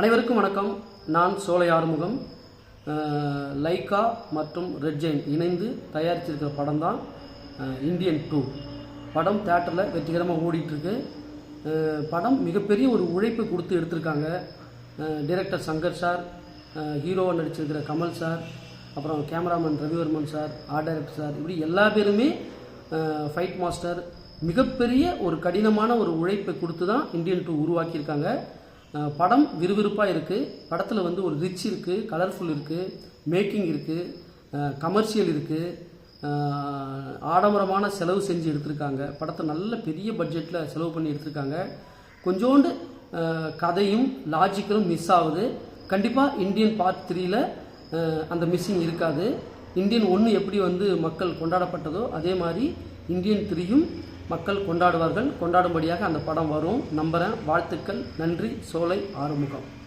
அனைவருக்கும் வணக்கம். நான் சோலை ஆறுமுகம். லைக்கா மற்றும் ரெட்ஜெயின் இணைந்து தயாரிச்சிருக்கிற படம் தான் இந்தியன் டூ. படம் தேட்டரில் வெற்றிகரமாக ஓடிட்டுருக்கு. படம் மிகப்பெரிய ஒரு உழைப்பு கொடுத்து எடுத்திருக்காங்க. டிரெக்டர் சங்கர் சார் ஹீரோவாக நடிச்சிருக்கிற கமல் சார் அப்புறம் cameraman Ravivarman sir art director sir இப்படி எல்லா பேருமே ஃபைட் மாஸ்டர் மிகப்பெரிய ஒரு கடினமான ஒரு உழைப்பை கொடுத்து தான் இந்தியன் டூ உருவாக்கியிருக்காங்க. படம் விறுவிறுப்பாக இருக்குது படத்தில் வந்து ஒரு ரிச் இருக்குது கலர்ஃபுல் இருக்குது மேக்கிங் இருக்குது கமர்ஷியல் இருக்குது ஆடம்பரமான செலவு செஞ்சு எடுத்திருக்காங்க. படத்தை நல்ல பெரிய பட்ஜெட்டில் செலவு பண்ணி எடுத்திருக்காங்க. கொஞ்சோண்டு கதையும் லாஜிக்கலும் மிஸ் ஆகுது. கண்டிப்பாக இந்தியன் பார்ட் த்ரீயில் அந்த மிஸ்ஸிங் இருக்காது. இந்தியன் ஒன்று எப்படி வந்து மக்கள் கொண்டாடப்பட்டதோ அதே மாதிரி இந்தியன் த்ரீயும் மக்கள் கொண்டாடுவார்கள். கொண்டாடும்படியாக அந்த படம் வரும். நம்புகிறேன் வாழ்த்துக்கள். நன்றி. சோலை ஆறுமுகம்.